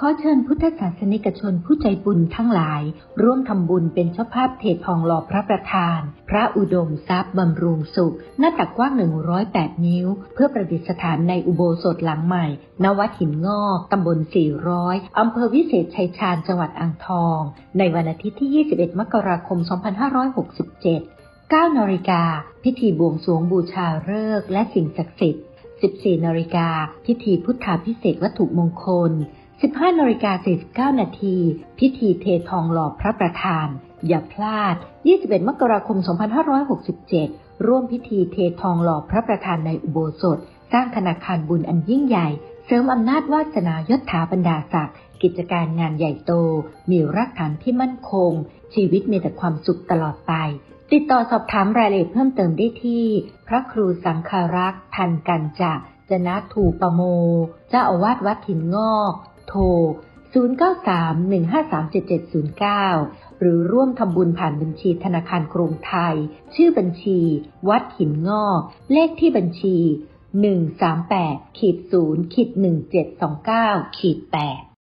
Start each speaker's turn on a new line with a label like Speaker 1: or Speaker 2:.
Speaker 1: ขอเชิญพุทธศาสนิกชนผู้ใจบุญทั้งหลาย ร่วมทำบุญเป็นเจ้าภาพเททองหล่อพระประธาน พระอุดมทรัพย์บำรุงสุข หน้าตักกว้าง 108 นิ้ว เพื่อประดิษฐานในอุโบสถหลังใหม่ณวัดหินงอกตำบล 400 อำเภอวิเศษชัยชาญจังหวัดอ่างทอง ในวันอาทิตย์ที่ 21 มกราคม 2567 9นาฬิกา พิธีบวงสรวงบูชาฤกษ์และสิ่งศักดิ์สิทธิ์ 14นาฬิกา พิธีพุทธาพิเศษวัตถุมงคล 15นาฬิกา49นาทีพิธีเททองหล่อพระประธาน อย่าพลาด 21 มกราคม 2567 ร่วมพิธีเททองหล่อพระประธานในอุโบสถ สร้างธนาคารบุญอันยิ่งใหญ่ เสริมอำนาจวาสนายศถาบรรดาศักดิ์กิจการงานใหญ่โต มีรากฐานที่มั่นคง ชีวิตมีแต่ความสุขตลอดไป ติดต่อสอบถามรายละเอียดเพิ่มเติมได้ที่ พระครูสังฆารักษ์ ทันกันจะ จนะถูปโม เจ้าอาวาสวัดหินงอก โทร 0931537709 หรือร่วมทำบุญผ่านบัญชีธนาคารกรุงไทย ชื่อบัญชี วัดหินงอก เลขที่บัญชี 138-0-1729-8